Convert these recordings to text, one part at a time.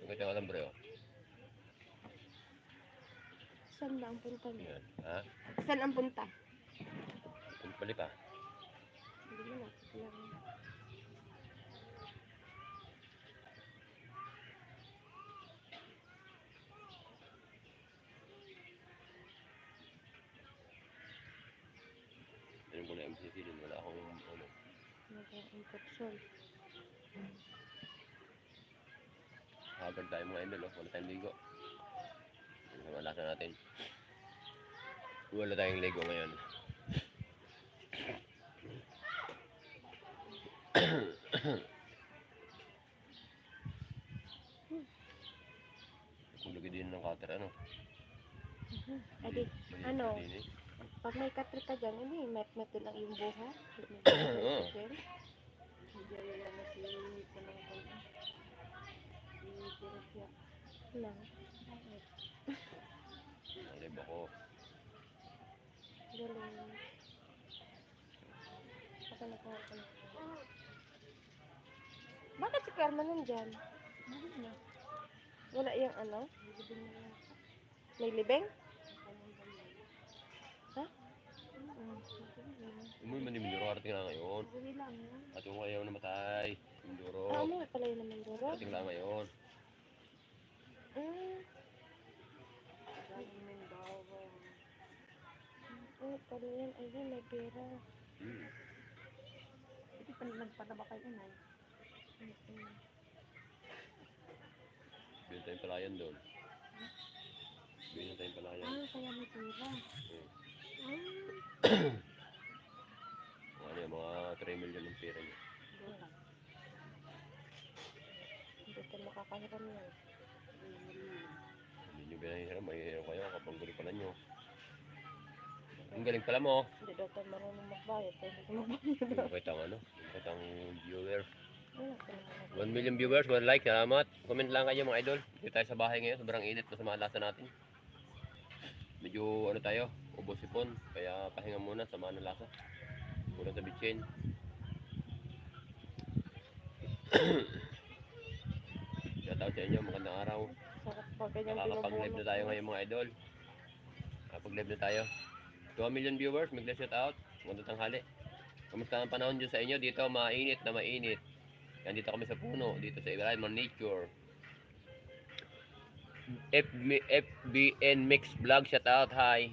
Ikaw ito alam bro. Saan ba ang punta niya? Yan. Ha? Saan ang punta? Balik ka. Hindi mo na. Yan ko na MCC din. Wala akong ano. Nag-infection. Haggard tayo mga idol. Oh. Wala tayong ligo. Ano ang malasa natin. Wala tayong ligo ngayon. Kulog din ng cutter ano. Adi, Ano? na din eh. pag may katri ka dyan, ano yung met-met din ang iyong buha? Oo. Lang. Nalib ako. Galing. Baka nakuha ko na. Bakit si Carmen nandyan? Wala yung ano? May libeng? Ha? Umuwi man yung Mindoro. Arating lang ngayon. At yung ayaw na matay. Mindoro. Ah, ano pala yun naman duro? Arating lang ngayon. Mm. Ano pala yan? Ayun, may pera. Hmm. Hindi pa nagpadaba kayo na. Bili tayong palayan doon. Bili tayong palayan. Ah, kaya may pera. Hmm. Ah. Ano yung mga 3 million ng pera niya. Hindi tayo makakahiram yan. Hindi. Mahihirap kayo kapag gulo pala nyo. Ang galing pala mo. Hindi daw tayo marunong magbayad. Tayo hindi magbayad. Yung kitang ano. Yung kitang viewer. Wala ka naman. 1 million viewers. 1 like. Salamat. Comment lang kayo mga idol. Dito tayo sa bahay ngayon. Sobrang init. Masama ang lasa natin. Medyo ano tayo. Ubos sipon. Kaya pahinga muna. Sama ng lasa. Kulang sa bitchin. Shout out sa inyo. Magandang araw. Sarap pa ganyan Nakakapag-live na tayo ngayon mga idol. Nakapag-live na tayo. 2 million viewers, may shout out. Magandang tanghali. Kamusta ang panahon dyan sa inyo? Dito mainit na mainit. Yan dito kami sa puno, dito sa ng nature. FB, FBN Mix Vlog, shout out, hi.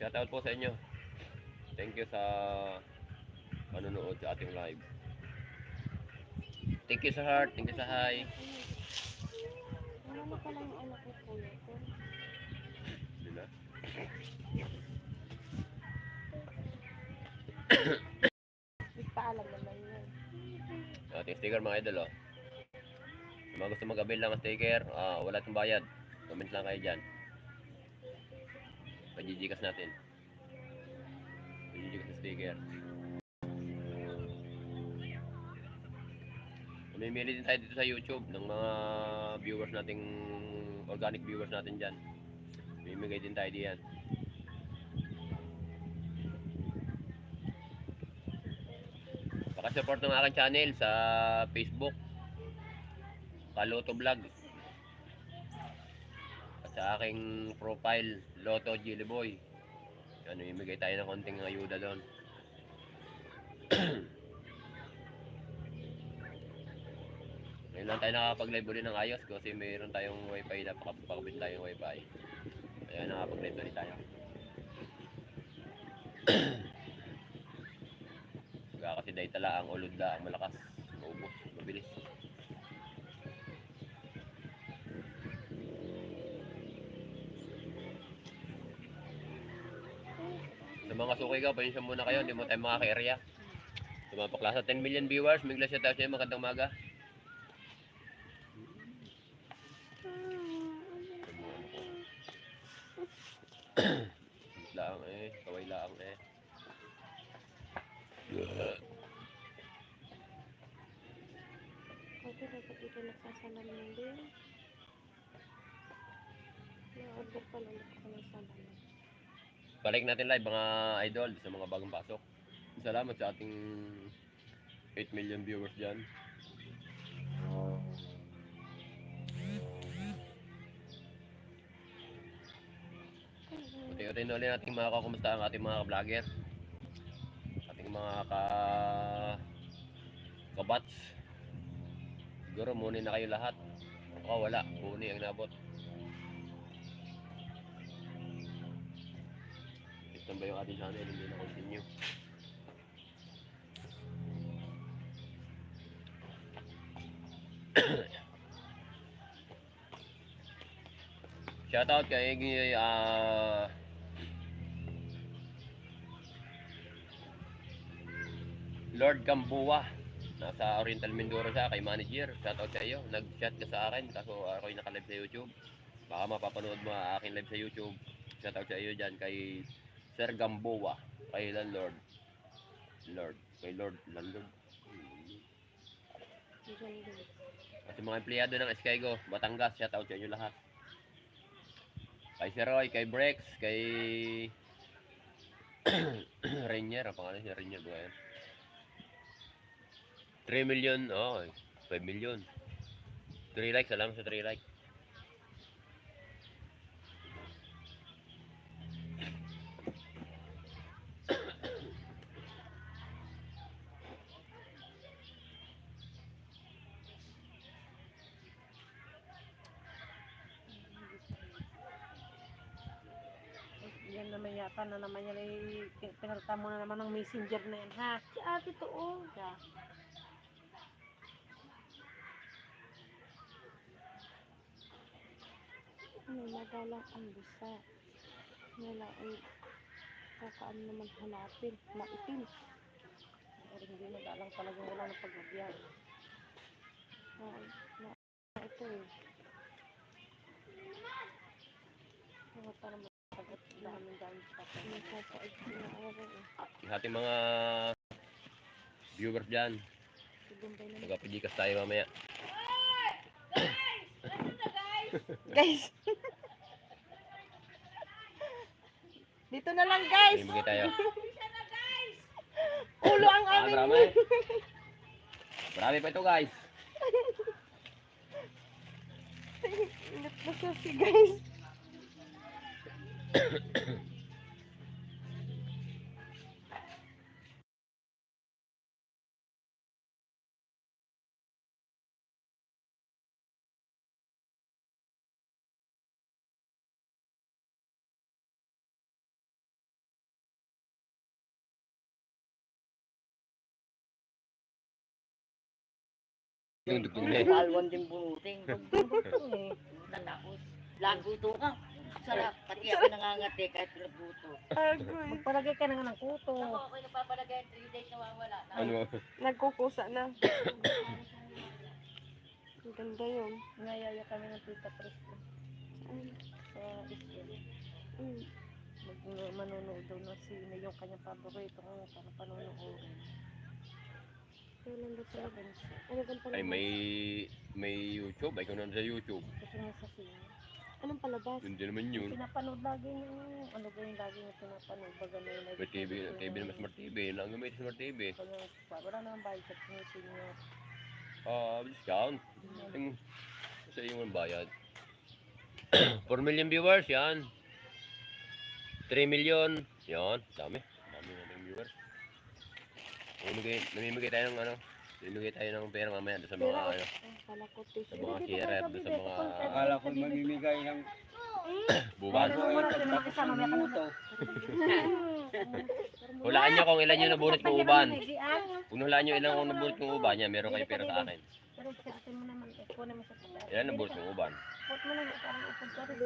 Shout out po sa inyo. Thank you sa panonood sa ating live. Thank you sa heart, thank you sa hi. Na pala yung anak ko ko. Yun na. Hindi pa alam naman yun. Ating sticker mga idol oh. Sa mga gusto mag-avail ng sticker, ah, wala itong bayad. Comment lang kayo dyan. Pajijikas natin. Pajijikas na sticker. Mamimili din tayo dito sa YouTube ng mga viewers nating organic viewers natin dyan. Mamimigay din tayo diyan. Pakasupport ng aking channel sa Facebook. Kaloto Vlog. At sa aking profile, Loto Jillyboy. Ano, imigay tayo ng konting ayuda doon. Ngayon lang tayo nakakapag-live ulit ng ayos kasi mayroon tayong wifi na pakabit tayong wifi. Kaya nakakapag-live ulit tayo. Kasi dahil tala ang ulod la ang malakas. Maubos, mabilis. Sa mga suki ka, pasensya muna kayo, hindi mo tayo makaka-area. Sa mga paklasa, 10 million viewers, may glass tayo sa'yo, magandang maga. dito dapat dito nagsasalamin din. Na-order pala nito ko ng salamin balik natin live mga idol sa mga bagong pasok. Salamat sa ating 8 million viewers dyan. Ito rin ulit natin mga kakumusta ang ating mga ka-vlogger. Ating mga ka kabatch Siguro muni na kayo lahat. Ako wala, muni ang nabot. Ito ba yung ating channel? Hindi na continue. Shoutout kay ah Lord Gamboa. Nasa Oriental Mindoro siya kay manager. Shoutout sa iyo. Nag-chat ka sa akin kaso ako'y naka-live sa YouTube. Baka mapapanood mo aking live sa YouTube. Shoutout sa iyo dyan kay Sir Gamboa. Kay Landlord. Lord. Kay Lord. Landlord. At yung mga empleyado ng Skygo, Batangas, shoutout sa inyo lahat. Kay Sir Roy, kay Brex, kay Rainier, ang pangalan si Rainier ba yan? 3 million, oh, 5 million. 3 likes, alam sa 3 likes. Yan naman yata na naman yan ay pinalta mo na naman ng messenger na yan ha. Si ate to, oh. Kaya, May madalang ang bisa. Wala ay kakaan naman hanapin. Maitim. pero hindi madalang talagang wala ng pagbabiyag. Ay, na, na ito eh. Mga para masagot na araw eh. Yung ating mga viewers dyan, Silumbay na magpapijikas tayo mamaya. Guys! Dito na lang guys! Bibigay tayo. Ulo ang Ah, aming marami. Marami pa ito guys. Init na siya si guys. Yung dugtong na eh. Palwan din bunuting. Ito eh. Natapos. Laguto ka. Sarap. Pati ako nangangati kahit laguto. Agoy. Magpalagay ka na nga ng kuto. Ako ako'y napapalagay 3 days nawawala. Ano? Nagkukusa na. Ang ganda yun. Ngayaya kami ng tita Pres ko Ay, sa isla. mm. Mag manonood daw na si yung kanyang paborito ko para panonood. Ba talaga? Ano bang palabas? Ay may may YouTube, ay kung sa YouTube. Anong palabas? Hindi naman yun. Pinapanood lagi yung ano ba yung lagi yung pinapanood baga na yung May TV, TV naman Smart TV. Yun lang yung may Smart TV. Wala naman bayad sa senior. Ah, discount. Yung, sa iyo ang bayad. 4 million viewers, yan. 3 million, yan. Dami. Namimigay, namimigay tayo ng ano, namimigay tayo ng pera mamaya doon sa mga ano, sa mga kirep, doon sa mga Akala ko mamimigay ng buwan. bago ay pagpapasang minuto. Hulaan nyo kung ilan yung nabunot kong uban. Kung hulaan nyo ilan kung nabunot kong uban niya, meron kayo pera sa akin. Eh. Ilan nabunot kong uban?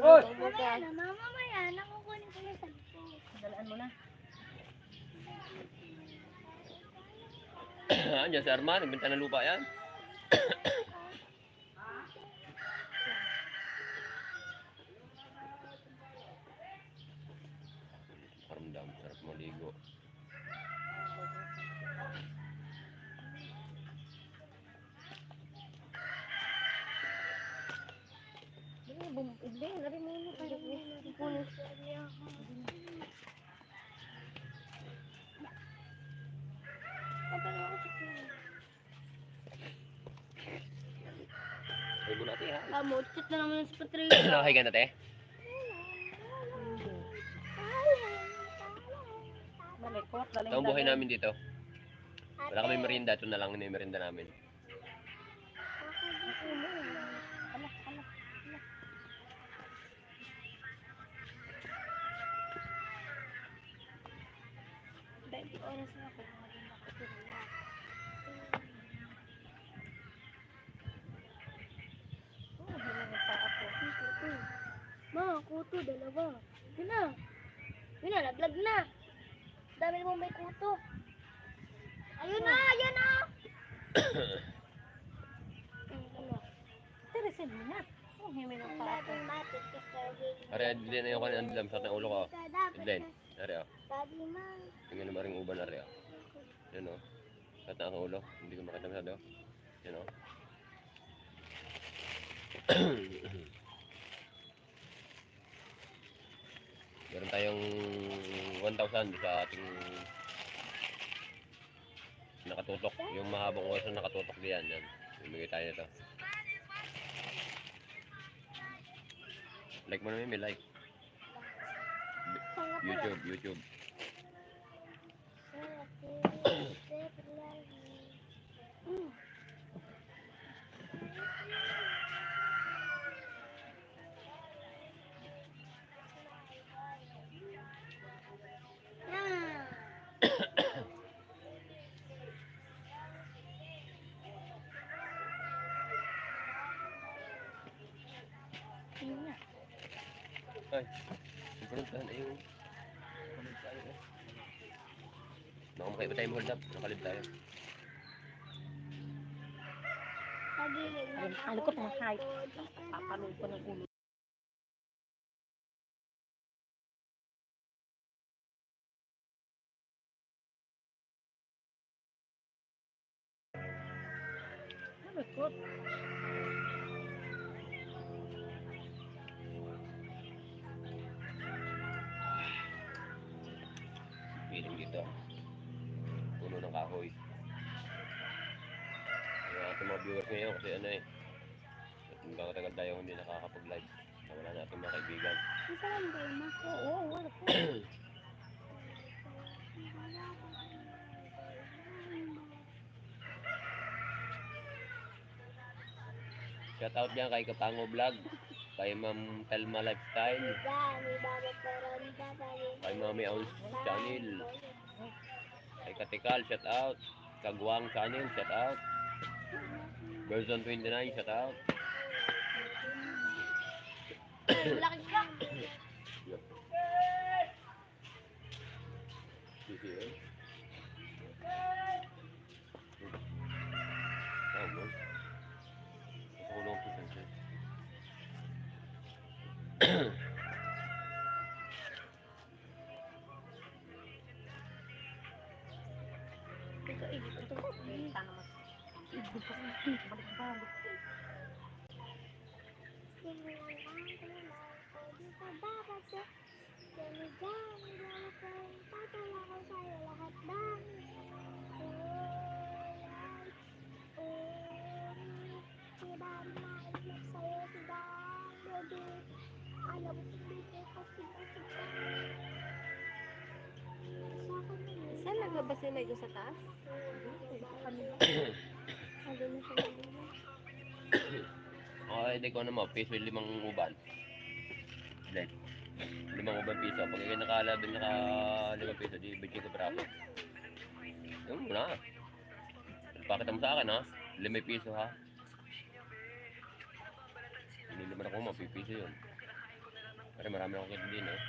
Oy! Mamamaya, nakukunin ko yung cellphone. Dalaan mo na. Andiyan si Arman, nagbenta ng lupa yan. Paramdam, sarap maligo. Hindi, bum- hindi, nari mo na. Nari mo na. Kunin. Kapag ako sa kunin. Ha. Ah, chat na naman sa Patrick. Nakakahiga na te? Ay, Likot, daling Ito ang buhay namin dito. Wala kami merinda. Ito na lang yung merinda namin. Baby, oras na kuto, dalawa. Yun na. Yun na, naglag na. Dami mo may kuto. Ayun na, ayun na. Teresin mo na. Oh, hindi na nagpa-ako. Are, hindi na yung kanina dilam sa ulo ko. Idlen. Are, oh. Ma. Tingnan naman rin uban, are, oh. Yan, oh. At ang ulo. Hindi ko makita masyado. Yan, oh. Meron tayong 1,000 sa ating nakatutok. Yung mahabang oras na nakatutok diyan. Yan. Bibigay tayo nito. Like mo naman, may like. YouTube, YouTube. Ay, puntahan ay yung... Hold tayo eh. Baka makaiba tayo hold up. Nakalib tayo. Ayun, ang likot ng height. Papanood ko ng ulo. Ang likot. Dito. Puno ng kahoy. Yung ating mga viewers ngayon kasi ano eh. Hanggang tagal tayo hindi nakakapag-live. Wala na ating mga kaibigan. Isa lang ba? Oo, wala po. Shout out dyan kay Kapango Vlog. Kay Ma'am Telma Lifestyle. Kay Mami Ounce Channel. Kay Katikal, shout out. Kagwang Channel, shout out. Version 29, shout out. Laki ka. CCL. Saan naglabas yung Lego sa taas? Ano na siya Okay, hindi ko ano mo, piso yung limang uban. Then, limang uban piso. Pag ikaw nakalaban naka limang piso, di bigyan ko braso. Yung na. Pakita mo sa akin ha. Limang piso ha. Hindi naman ako mapipiso yun. Pero marami akong kita din eh.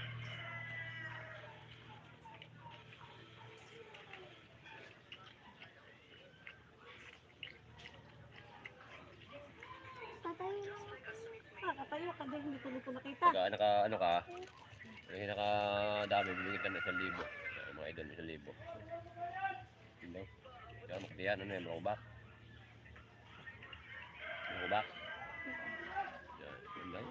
Patayin mo. Ah, katayo ka din. Hindi ko na po nakita. Pagka naka, ano ka, pag naka dami, bibigyan ka na isang libo. Ay, mga idol, isang libo. Lang. Kaya makita yan, ano yan, mga ubak. Mga ubak. Yan, yun lang.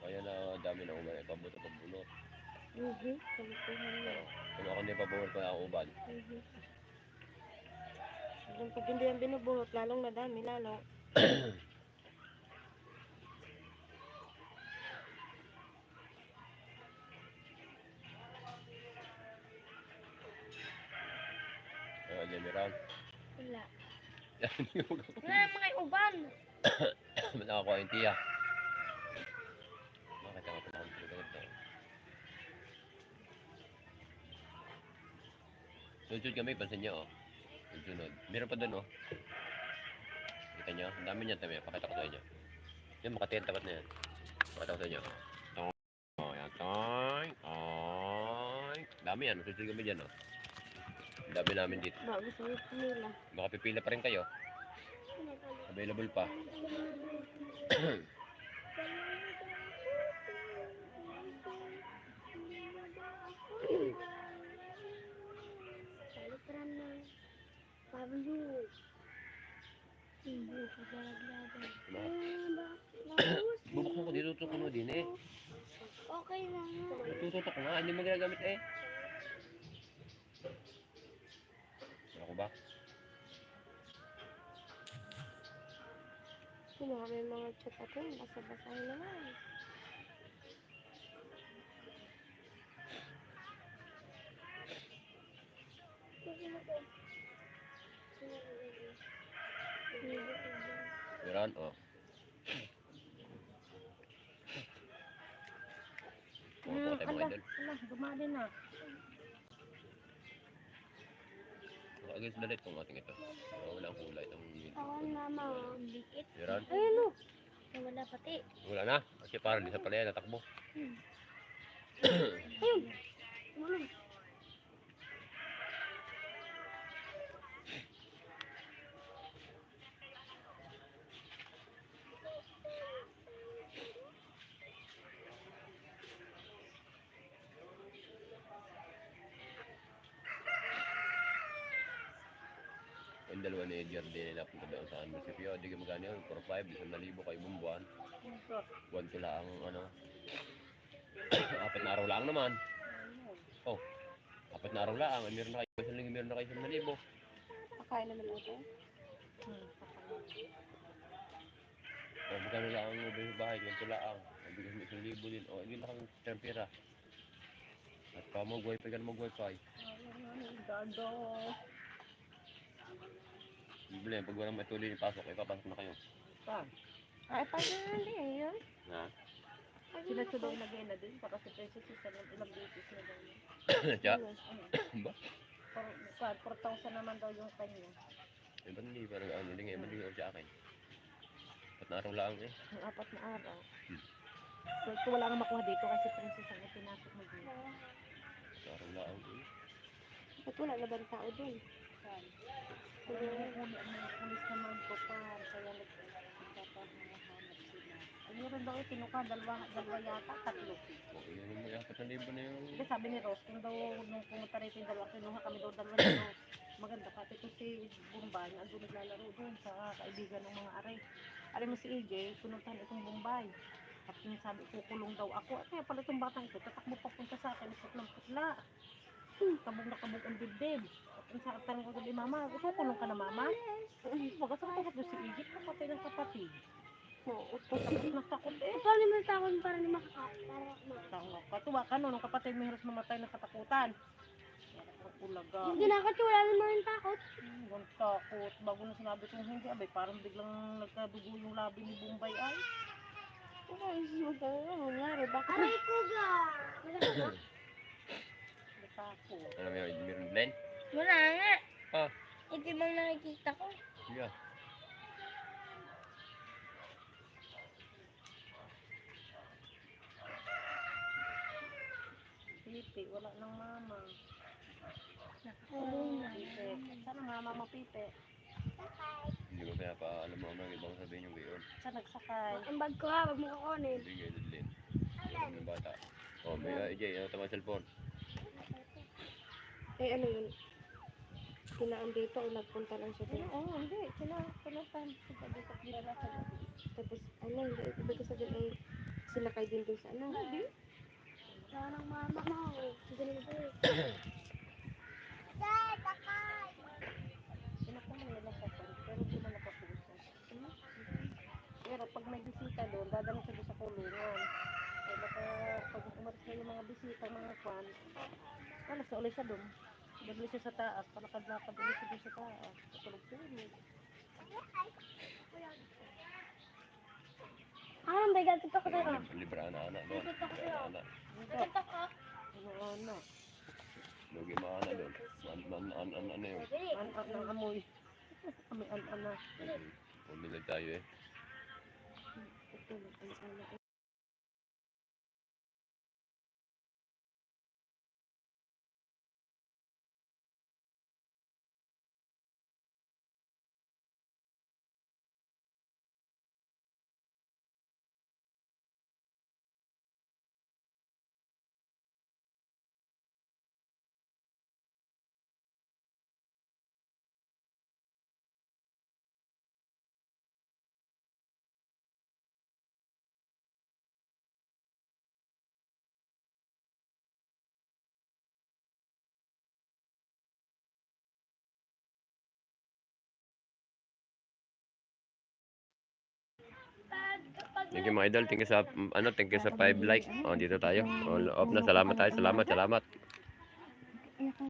Kaya na dami na umay, pabot at pabulot. Mhm. Kalutuhan na. Kung ako hindi pa buhol pa ako ubad. Mhm. Pag hindi yan binubuhot, lalong nadami, lalong. Kaya dyan meron. Wala. Yan yung Wala mga uban. Ba't nakakuha yung tiya? Bakit ako pala akong pinagagad na? Sunod kami, pansin niyo oh. Sunod. Meron pa doon oh. Kita niyo? Ang dami niyan tabi. Pakita ko sa inyo. Yan, makatiyan tapat na yan. Pakita ko sa inyo. Toy. Oh, yan. Toy. Toy. Dami yan. Sunod kami dyan oh. Ang dami namin dito. Bago sa nila. Baka pipila pa rin kayo. Available pa. Bubuksan ko dito. Tutok mo din eh. Okay na nga. Tututok ko nga. Hindi mo ginagamit eh. Ako ba? Sino may mga chat ako, basa-basahin naman. Meron? Oh. Pumunta tayo mga idol. ala, dumali na. Against the light kung ating ito. Oh, wala ang kulay itong. Ako na mga dikit. Meron? Ayun o. Wala pati. Wala na. Kasi parang di sa pala yan. Natakbo. Ayun. Tulog. Yung dalawa ni Edgar din nila punta doon sa munisipyo. Di ka magkano yun. 4-5. Isang nalibo kayo buong buwan. Buwan ko lang ano. Apat na araw lang naman. Oh. Apat na araw lang. Ay, Meron na kayo. Isang linggo meron na kayo isang nalibo. Pakain naman ito. Hmm, O, magkano lang ang ubay sa bahay, ganito lang. Ang bigas mo isang libo din. O, yun lang ang tempera. At pa mag-wifi ka na mag-wifi. Gado. Bibili, pag walang matuloy yung pasok, ipapasok na kayo. Pa. Ay, pa na din yun. Ha? Sila sa daw nagay na din, para sa peso sa ilang ilang beses na daw. Tiya? Ano? Ba? For, 4,000 naman daw yung kanya. Eh, ba't hindi parang ano, hindi nga, mali sa akin. At na araw lang eh. Ang apat na araw. Hmm. So, ito wala kang makuha dito kasi princess ang ipinasok mo dito. At na araw lang eh. Ba't wala na bang tao dun? Kung yung huli ang mga pulis naman ko pa, kaya. Ay, meron daw yung pinuka, dalawa, dalawa yata, tatlo. O, yun yung may apat na libo na yung... Kasi sabi ni Ross, kung daw nung pumunta rito yung dalawa, kinuha kami daw dalawa Ross. Maganda pati ito si Bombay, andun naglalaro doon sa kaibigan ng mga aray. Aray mo si AJ, pununtahan itong Bombay. At yung sabi, kukulong daw ako. At kaya pala itong batang ito, tatakbo papunta sa akin, putlang-putla. Hmm, kabog na kabog ang dibdib. At yung sa tanong ko sabi, Mama, kukulong ka na, Mama? Baga sa takot doon si AJ, kapatid ng kapatid. Na takot eh. Ikaw naman akin para ni makaka... Para ma... Tanga ka, no, nung kapatid mo hirap mamatay ng katakutan. Ulaga. Na kasi wala naman yung takot. Hmm, takot. Bago na sinabi kong hindi, abay, parang biglang nagkadugo yung labi ni Bombay ay. Ay, magkano na nangyari? Bakit Aray ko ga! Natakot? Ano meron, meron blend? Wala nga. Ah. Ito yung mga nakikita ko. Yeah. Pipi, wala nang mama. Nakakulong na. Sana mama mo, Pipi? Hindi ko kaya pa alam mo ano, ibang sabihin yung gayon. Saan nagsakay? Ang bag ko ha, wag mo kukunin. Hindi gayon din. Alam ng bata. Oh, may uh, AJ, ano tama cellphone? Eh, ano yun? Kinaan dito o nagpunta lang siya dito? Oo, hindi. Sa dito dinala sa Tapos, ano, hindi. Ibig ko sabihin ay sila kayo din doon sa ano? Hindi. Wala nang mama mo. Ganun na tayo. Dad, takay! Sila po mga nalapasan, pero hindi man nakapuso. Pero pag may bisita doon, dadalhin siya doon sa kulungan. Eh baka pag umalis na yung mga bisita, mga kwan, alas na ulit siya doon. Dadali siya sa taas, palakad-lakad ulit siya doon sa taas. Tulog-tulog. Ah, may gagawin ko tayo. Libraan na anak doon. Libraan na anak. Gagawin ko. ano, ano, Lugi mga anak doon. Man, man, an, an, ano yun. an-an ng amoy. Amoy an-an na. Pumilag tayo eh. An-an na. Thank you mga idol. Thank you sa, ano, thank you sa 5 like. Oh, dito tayo. Oh, off na. Salamat tayo. Salamat, salamat.